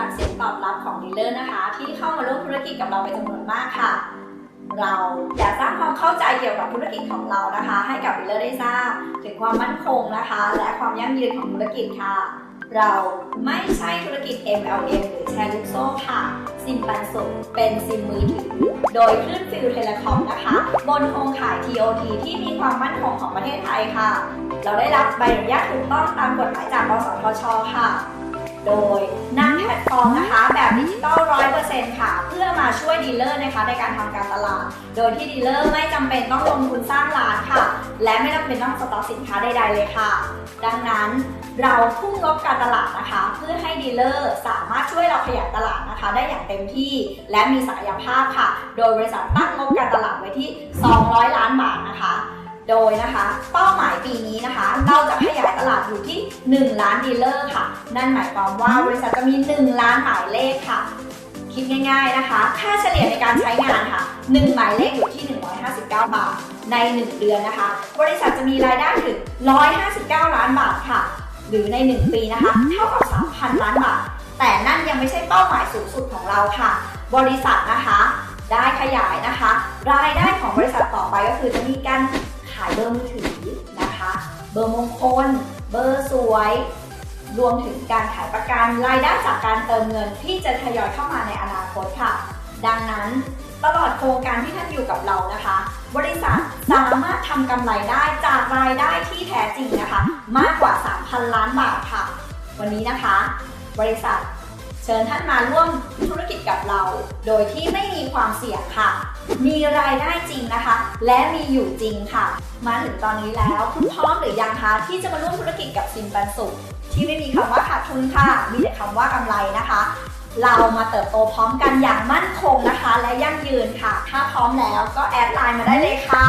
จากเสียงตอบรับของดีลเลอร์นะคะ ที่เข้ามาร่วมธุรกิจกับเราเป็นจำนวนมากค่ะ เราอยากสร้างความเข้าใจเกี่ยวกับธุรกิจของเรานะคะ ให้กับดีลเลอร์ได้ทราบ ถึงความมั่นคงนะคะ และความยั่งยืนของธุรกิจค่ะ เราไม่ใช่ธุรกิจ MLM หรือแชร์ลูกโซ่ค่ะ ซิมปันสุเป็นซิมมือถือโดยคลื่นฟิลเทเลคอมนะคะ บนโครงข่าย TOT ที่มีความมั่นคงของประเทศไทยค่ะ เราได้รับใบอนุญาตถูกต้องตามกฎหมายจากกสทช ค่ะ โดยนั่ง ลตฟอร์มนะคะ แบบดิจิตอลร้อยเปอร์เซ็นต์ค่ะ เพื่อมาช่วยดีลเลอร์นะคะในการทำการตลาด โดยที่ดีลเลอร์ไม่จำเป็นต้องลงทุนสร้างร้านค่ะ และไม่จำเป็นต้องสต็อกสินค้าใดๆเลยค่ะ ดังนั้นเราทุ่มงบการตลาดนะคะ เพื่อให้ดีลเลอร์สามารถช่วยเราขยายตลาดนะคะ ได้อย่างเต็มที่และมีศักยภาพค่ะ โดยบริษัทตั้งงบการตลาดไว้ที่ 200 ล้านบาทนะคะ โดยนะคะเป้าหมายปีนี้นะคะ เราจะขยายตลาดอยู่ที่ 1 ล้านดีลเลอร์ค่ะ นั่นหมายความว่าบริษัทจะมี 1 ล้านหมายเลขค่ะ คิดง่าย ๆนะคะ ค่าเฉลี่ยในการใช้งานค่ะ 1 หมายเลขอยู่ที่ 159 บาท ใน 1 เดือนนะคะ บริษัทจะมีรายได้ถึง 159 ล้านบาทค่ะ หรือใน 1 ปีนะคะ เท่ากับ 3,000 ล้านบาท แต่นั่นยังไม่ใช่เป้าหมายสูงสุดของเราค่ะ บริษัทนะคะได้ขยายนะคะ รายได้ของบริษัทต่อไปก็คือจะมีการขายเบอร์มือถือนะคะ เบอร์มงคล เบอร์สวย รวมถึงการขายประกันรายได้จากการเติมเงินที่จะทยอยเข้ามาในอนาคตค่ะ ดังนั้นตลอดโครงการที่ท่านอยู่กับเรานะคะ บริษัทสามารถทำกำไรได้จากรายได้ที่แท้จริงนะคะ มากกว่า 3,000 ล้านบาทค่ะ วันนี้นะคะ บริษัท ชิญท่านมาร่วมธุรกิจกับเรา โดยที่ไม่มีความเสี่ยงค่ะ มีรายได้จริงนะคะ และมีอยู่จริงค่ะ มาถึงตอนนี้แล้วคุณพร้อมหรือยังคะที่จะมาร่วมธุรกิจกับซิมปันสุขที่ไม่มีคำว่าขาดทุนค่ะ มีแต่คำว่ากำไรนะคะ เรามาเติบโตพร้อมกันอย่างมั่นคงนะคะ และยั่งยืนค่ะ ถ้าพร้อมแล้วก็แอดไลน์มาได้เลยค่ะ